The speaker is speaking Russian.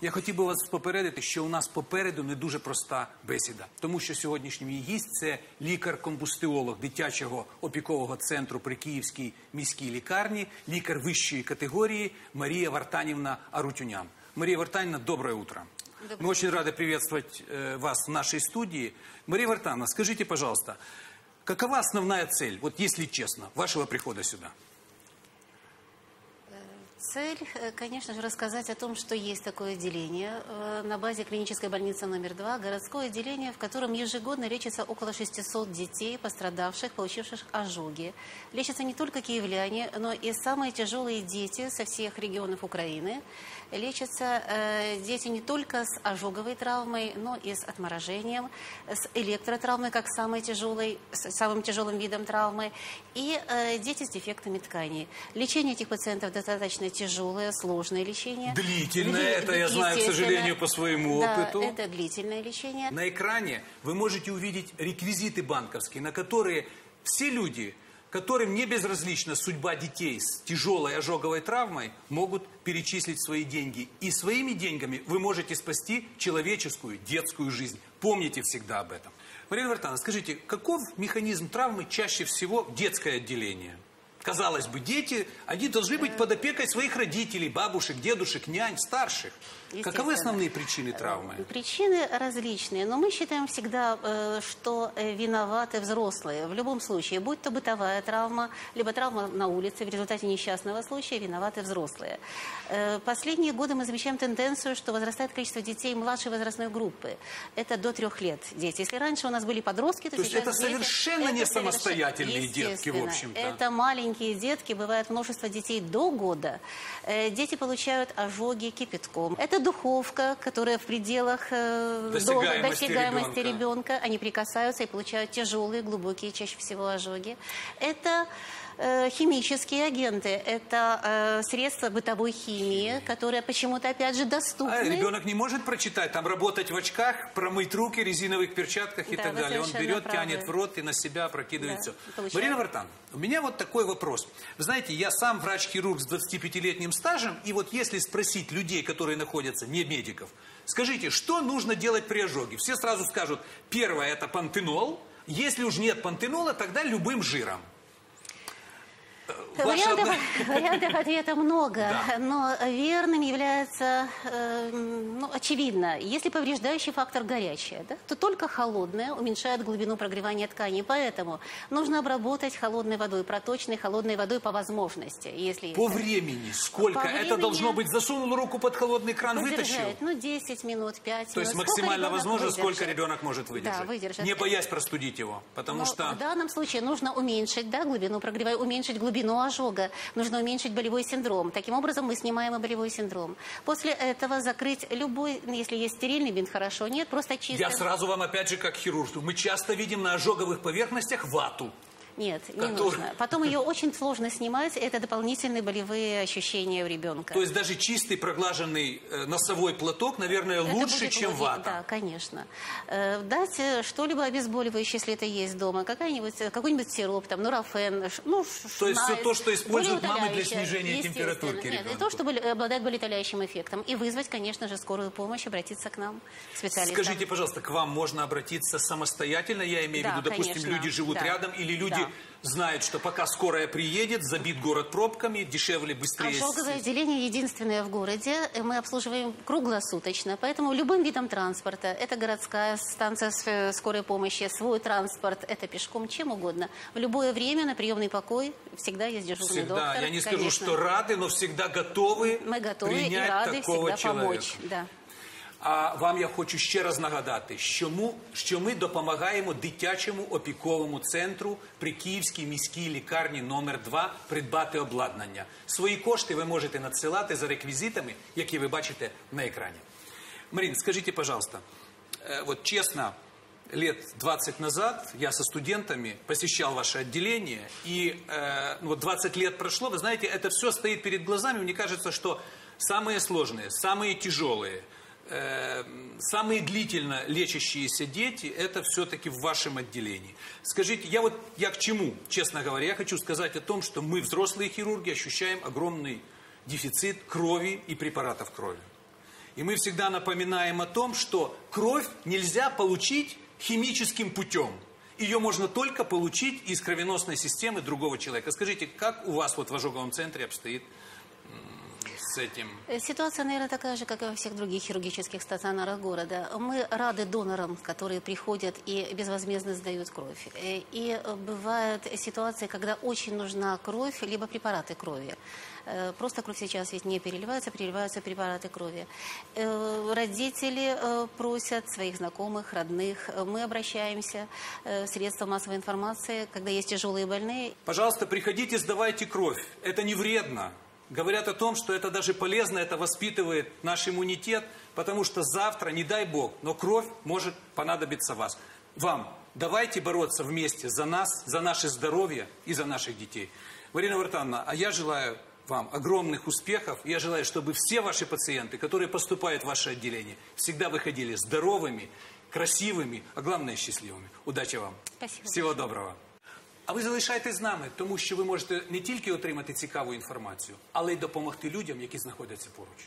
Я хотів би вас попередити, що у нас попереду не дуже проста бесіда, тому що сьогоднішній мій гість це лікар-комбустеолог дитячого опікового центру при Київській міській лікарні, лікар вищої категорії Марія Вартанівна Арутюнян. Мария Вартанівна, доброе утро. Мы очень рады приветствовать э, вас в нашей студии. Мария Вартановна, скажите, пожалуйста, какова основная цель, вот если честно, вашего прихода сюда? Цель, э, конечно же, рассказать о том, что есть такое отделение э, на базе клинической больницы номер два, городское отделение, в котором ежегодно лечится около 600 детей, пострадавших, получивших ожоги. Лечатся не только киевляне, но и самые тяжелые дети со всех регионов Украины. Лечатся э, дети не только с ожоговой травмой, но и с отморожением, с электротравмой, как самой тяжелой, самым тяжелым видом травмы, и дети с дефектами тканей. Лечение этих пациентов достаточно тяжелое, сложное лечение. Длительное, Дли- это я знаю, к сожалению, по своему Да, опыту. это длительное лечение. На экране вы можете увидеть реквизиты банковские, на которые все люди, которым не безразлична судьба детей с тяжелой ожоговой травмой, могут перечислить свои деньги. И своими деньгами вы можете спасти человеческую детскую жизнь. Помните всегда об этом. Марина Вартановна, скажите, каков механизм травмы чаще всего в детское отделение? Казалось бы, дети, они должны быть под опекой своих родителей, бабушек, дедушек, нянь, старших. Каковы основные причины травмы? Причины различные, но мы считаем всегда, э, что э, виноваты взрослые. В любом случае, будь то бытовая травма, либо травма на улице в результате несчастного случая, виноваты взрослые. Э, Последние годы мы замечаем тенденцию, что возрастает количество детей младшей возрастной группы. Это до трех лет дети. Если раньше у нас были подростки, то, То есть сейчас это дети- совершенно не соверш- самостоятельные детки, в общем-то. Это маленькие детки, бывает множество детей до года. Э, Дети получают ожоги кипятком. Это духовка, которая в пределах э, Досягаемости до- досягаемости ребенка. ребенка. Они прикасаются и получают тяжелые, глубокие, чаще всего ожоги. Это э, химические агенты, это э, средства бытовой химии, которые почему-то, опять же, доступны. А ребенок не может прочитать, там работать в очках, промыть руки, резиновых перчатках и Да, так далее. Он берет, правы. тянет в рот и на себя опрокидывает Да, все. получает. Марина Вартан, у меня вот такой вопрос. Вы знаете, я сам врач-хирург с 25-летним стажем, и вот если спросить людей, которые находятся, не медиков, скажите, что нужно делать при ожоге? Все сразу скажут, первое это пантенол, если уж нет пантенола, тогда любым жиром. Э, ваша Вариантов, вариантов ответа много, Да. но верным является, э, ну, очевидно, если повреждающий фактор горячее, да, то только холодное уменьшает глубину прогревания тканей. Поэтому нужно обработать холодной водой, проточной холодной водой по возможности. Если По времени сколько? По Это должно быть засунул руку под холодный кран, вытащил? Подержать, ну, 10 минут, 5 То есть минут. Сколько максимально ребенок возможно, сколько выдержит? ребенок может выдержать. Да, выдержать. Не боясь простудить его. Потому Но что В данном случае нужно уменьшить да, глубину прогрева, уменьшить глубину ожога, нужно уменьшить болевой синдром. Таким образом мы снимаем и болевой синдром. После этого закрыть любой, если есть стерильный бинт, хорошо, нет, просто чисто. я сразу вам опять же как хирург, мы часто видим на ожоговых поверхностях вату. Нет, не Который- нужно. Потом ее очень сложно снимать, это дополнительные болевые ощущения у ребенка. То есть даже чистый проглаженный э, носовой платок, наверное, Это лучше, будет чем вата. Да, конечно. Э, Дать э, что-либо обезболивающее, если это есть дома, какая-нибудь, э, какой-нибудь сироп, там, нурофен, ну, То есть шнайс, то, что используют мамы для снижения температурки Нет, и то, чтобы обладать болеутоляющим эффектом. И вызвать, конечно же, скорую помощь, обратиться к нам, к специалистам. Скажите, пожалуйста, к вам можно обратиться самостоятельно? Я имею Да, в виду, допустим, конечно, люди живут да. рядом, или люди Да. Знают, что пока скорая приедет, забит город пробками, дешевле, быстрее. Ожоговое отделение единственное в городе. и Мы обслуживаем круглосуточно. Поэтому любым видом транспорта, это городская станция э, скорой помощи, свой транспорт, это пешком, чем угодно. В любое время на приемный покой всегда есть дежурный Всегда. доктор. Я не скажу, конечно. что рады, но всегда готовы Мы готовы и рады всегда человека. помочь. Да. А вам я хочу ще раз нагадати, що ми, що ми допомагаємо дитячому опіковому центру при Київській міській лікарні номер 2 придбати обладнання. Свої кошти ви можете надсилати за реквізитами, які ви бачите на екрані. Марин, скажите, пожалуйста, э, вот честно, лет 20 назад я со студентами посещал ваше отделение, и э, ну, вот 20 лет прошло, вы знаете, это все стоит перед глазами, мне кажется, что самые сложные, самые тяжелые, э, самые длительно лечащиеся дети, это все-таки в вашем отделении. Скажите, я вот, я к чему, честно говоря, я хочу сказать о том, что мы, взрослые хирурги, ощущаем огромный дефицит крови и препаратов крови. И мы всегда напоминаем о том, что кровь нельзя получить химическим путем. Ее можно только получить из кровеносной системы другого человека. Скажите, как у вас вот в ожоговом центре обстоит с этим? Э, Ситуация, наверное, такая же, как и во всех других хирургических стационарах города. Мы рады донорам, которые приходят и безвозмездно сдают кровь. Э, И э, бывают ситуации, когда очень нужна кровь, либо препараты крови. Просто кровь сейчас ведь не переливается, переливаются препараты крови. Родители просят своих знакомых, родных. Мы обращаемся в средства массовой информации, когда есть тяжелые больные, Пожалуйста, приходите, сдавайте кровь. Это не вредно. Говорят о том, что это даже полезно, это воспитывает наш иммунитет, потому что завтра, не дай бог, но кровь может понадобиться вас. Вам. Давайте бороться вместе за нас, за наше здоровье и за наших детей. Марина Вартановна, а я желаю вам огромных успехов. Я желаю, чтобы все ваши пациенты, которые поступают в ваше отделение, всегда выходили здоровыми, красивими, а главное счастливими. Удачи вам. Спасибо Всього доброго. А ви залишайтесь з нами, тому що ви можете не тільки отримати цікаву інформацію, але й допомогти людям, які знаходяться поруч.